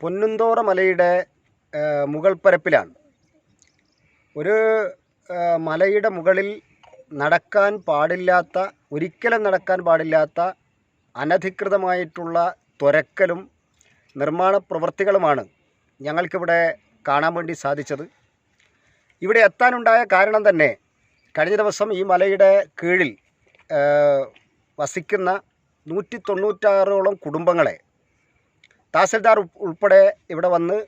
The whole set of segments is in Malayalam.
പൊന്നുന്തോറ മലയുടെ മുകൾ പരപ്പിലാണ്. ഒരു മലയുടെ മുകളിൽ നടക്കാൻ പാടില്ലാത്ത ഒരിക്കലും നടക്കാൻ പാടില്ലാത്ത അനധികൃതമായിട്ടുള്ള തുരക്കലും നിർമ്മാണ പ്രവൃത്തികളുമാണ് ഞങ്ങൾക്കിവിടെ കാണാൻ വേണ്ടി സാധിച്ചത്. ഇവിടെ എത്താനുണ്ടായ കാരണം തന്നെ കഴിഞ്ഞ ദിവസം ഈ മലയുടെ കീഴിൽ വസിക്കുന്ന നൂറ്റി തൊണ്ണൂറ്റാറോളം കുടുംബങ്ങളെ തഹസിൽദാർ ഉൾപ്പെടെ ഇവിടെ വന്ന്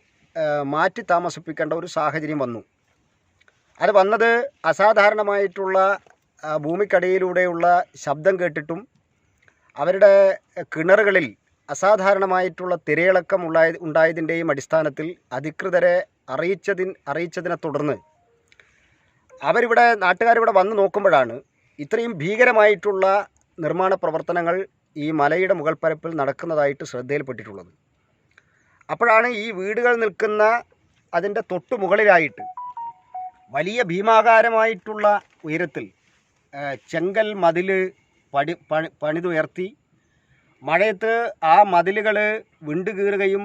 മാറ്റി താമസിപ്പിക്കേണ്ട ഒരു സാഹചര്യം വന്നു. അത് വന്നത് അസാധാരണമായിട്ടുള്ള ഭൂമിക്കടിയിലൂടെയുള്ള ശബ്ദം കേട്ടിട്ടും അവരുടെ കിണറുകളിൽ അസാധാരണമായിട്ടുള്ള തിരയിളക്കം ഉണ്ടായ ഉണ്ടായതിന്റെയും അടിസ്ഥാനത്തിൽ അധികൃതരെ അറിയിച്ചതിൻ അറിയിച്ചതിനെ തുടർന്ന് അവരിവിടെ നാട്ടുകാരിവിടെ വന്ന് നോക്കുമ്പോഴാണ് ഇത്രയും ഭീകരമായിട്ടുള്ള നിർമ്മാണ പ്രവർത്തനങ്ങൾ ഈ മലയുടെ മുകൾ പരപ്പിൽ നടക്കുന്നതായിട്ട് ശ്രദ്ധയിൽപ്പെട്ടിട്ടുള്ളത്. അപ്പോഴാണ് ഈ വീടുകൾ നിൽക്കുന്ന അതിന്റെ തൊട്ടു മുകളിലായിട്ട് വലിയ ഭീമാകാരമായിട്ടുള്ള ഉയരത്തിൽ ചെങ്കൽ മതിൽ പടി പണി പണിതുയർത്തി മഴയത്ത് ആ മതിലുകൾ വിണ്ടുകീറുകയും കീറുകയും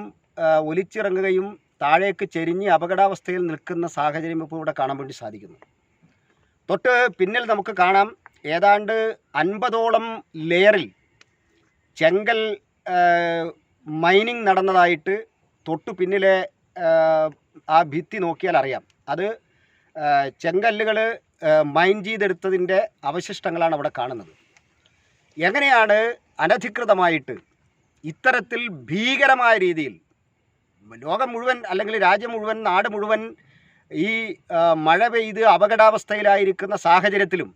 ഒലിച്ചിറങ്ങുകയും താഴേക്ക് ചെരിഞ്ഞ് അപകടാവസ്ഥയിൽ നിൽക്കുന്ന സാഹചര്യം ഇപ്പോൾ ഇവിടെ കാണാൻ വേണ്ടി സാധിക്കുന്നു. തൊട്ട് പിന്നിൽ നമുക്ക് കാണാം ഏതാണ്ട് അൻപതോളം ലെയറിൽ ചെങ്കൽ മൈനിങ് നടന്നതായിട്ട് തൊട്ടു പിന്നിലെ ആ, ഭിത്തി നോക്കിയാൽ അറിയാം. അത് ചെങ്കല്ലുകൾ മൈൻ ചെയ്തെടുത്തതിന്റെ അവശിഷ്ടങ്ങളാണ് അവിടെ കാണുന്നത്. എങ്ങനെയാണ് അനധികൃതമായിട്ട് ഇത്തരത്തിൽ ഭീകരമായ രീതിയിൽ ലോകം മുഴുവൻ അല്ലെങ്കിൽ രാജ്യം മുഴുവൻ നാട് മുഴുവൻ ഈ മഴ പെയ്ത് അപകടാവസ്ഥയിലായിരിക്കുന്ന സാഹചര്യത്തിലും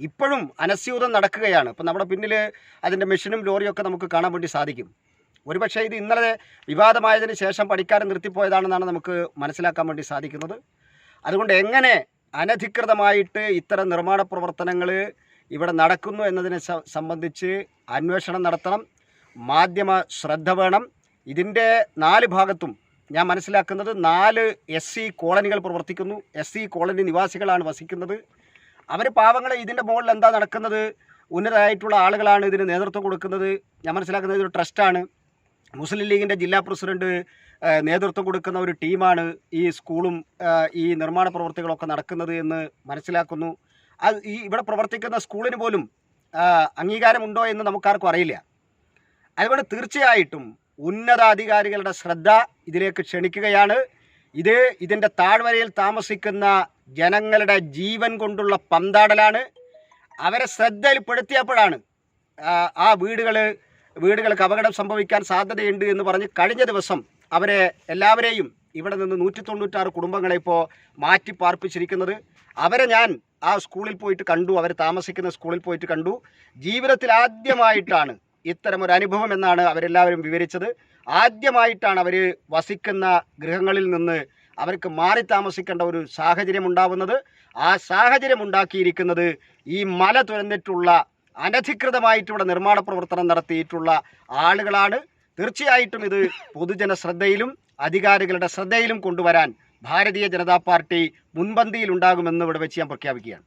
ഇപ്പോഴും അനസ്യൂതം നടക്കുകയാണ്. ഇപ്പം നമ്മുടെ പിന്നിൽ അതിന്റെ മെഷീനും ലോറിയൊക്കെ നമുക്ക് കാണാൻ വേണ്ടി സാധിക്കും. ഒരുപക്ഷേ ഇത് ഇന്നലെ വിവാദമായതിനു ശേഷം പണിക്കാരൻ നിർത്തിപ്പോയതാണെന്നാണ് നമുക്ക് മനസ്സിലാക്കാൻ വേണ്ടി സാധിക്കുന്നത്. അതുകൊണ്ട് എങ്ങനെ അനധികൃതമായിട്ട് ഇത്തരം നിർമ്മാണ പ്രവർത്തനങ്ങൾ ഇവിടെ നടക്കുന്നു എന്നതിനെ സംബന്ധിച്ച് അന്വേഷണം നടത്തണം. മാധ്യമ ശ്രദ്ധ വേണം. ഇതിന്റെ നാല് ഭാഗത്തും ഞാൻ മനസ്സിലാക്കുന്നത് നാല് എസ് സി കോളനികൾ പ്രവർത്തിക്കുന്നു. എസ് സി കോളനി നിവാസികളാണ് വസിക്കുന്നത്. അവർ പാവങ്ങളെ ഇതിന്റെ മുകളിൽ എന്താ നടക്കുന്നത്? ഉന്നതരായിട്ടുള്ള ആളുകളാണ് ഇതിന് നേതൃത്വം കൊടുക്കുന്നത്. ഞാൻ മനസ്സിലാക്കുന്നത് ഇതൊരു ട്രസ്റ്റാണ്. മുസ്ലിം ലീഗിന്റെ ജില്ലാ പ്രസിഡന്റ് നേതൃത്വം കൊടുക്കുന്ന ഒരു ടീമാണ് ഈ സ്കൂളും ഈ നിർമ്മാണ പ്രവർത്തികളൊക്കെ നടക്കുന്നത് എന്ന് മനസ്സിലാക്കുന്നു. അത് ഈ ഇവിടെ പ്രവർത്തിക്കുന്ന സ്കൂളിന് പോലും അംഗീകാരമുണ്ടോ എന്ന് നമുക്കാർക്കും അറിയില്ല. അതുകൊണ്ട് തീർച്ചയായിട്ടും ഉന്നതാധികാരികളുടെ ശ്രദ്ധ ഇതിലേക്ക് ക്ഷണിക്കുകയാണ്. ഇത് ഇതിന്റെ താഴ്വരയിൽ താമസിക്കുന്ന ജനങ്ങളുടെ ജീവൻ കൊണ്ടുള്ള പന്താടലാണ്. അവരെ ശ്രദ്ധയിൽപ്പെടുത്തിയപ്പോഴാണ് ആ വീടുകൾ വീടുകൾക്ക് അപകടം സംഭവിക്കാൻ സാധ്യതയുണ്ട് എന്ന് പറഞ്ഞ് കഴിഞ്ഞ ദിവസം അവരെ എല്ലാവരെയും ഇവിടെ നിന്ന് നൂറ്റി തൊണ്ണൂറ്റാറ് കുടുംബങ്ങളെ ഇപ്പോൾ മാറ്റി പാർപ്പിച്ചിരിക്കുന്നത് അവരെ ഞാൻ ആ സ്കൂളിൽ പോയിട്ട് കണ്ടു. അവർ താമസിക്കുന്ന സ്കൂളിൽ പോയിട്ട് കണ്ടു. ജീവിതത്തിൽ ആദ്യമായിട്ടാണ് ഇത്തരം ഒരു അനുഭവം എന്നാണ് അവരെല്ലാവരും വിവരിച്ചത്. ആദ്യമായിട്ടാണ് അവർ വസിക്കുന്ന ഗൃഹങ്ങളിൽ നിന്ന് അവർക്ക് മാറി താമസിക്കേണ്ട ഒരു സാഹചര്യം ഉണ്ടാവുന്നത്. ആ സാഹചര്യം ഉണ്ടാക്കിയിരിക്കുന്നത് ഈ മല തുറന്നിട്ടുള്ള അനധികൃതമായിട്ട് നിർമ്മാണ പ്രവർത്തനം നടത്തിയിട്ടുള്ള ആളുകളാണ്. തീർച്ചയായിട്ടും ഇത് പൊതുജന ശ്രദ്ധയിലും അധികാരികളുടെ ശ്രദ്ധയിലും കൊണ്ടുവരാൻ ഭാരതീയ ജനതാ പാർട്ടി മുൻപന്തിയിലുണ്ടാകുമെന്ന് ഇവിടെ വെച്ച് ഞാൻ പ്രഖ്യാപിക്കുകയാണ്.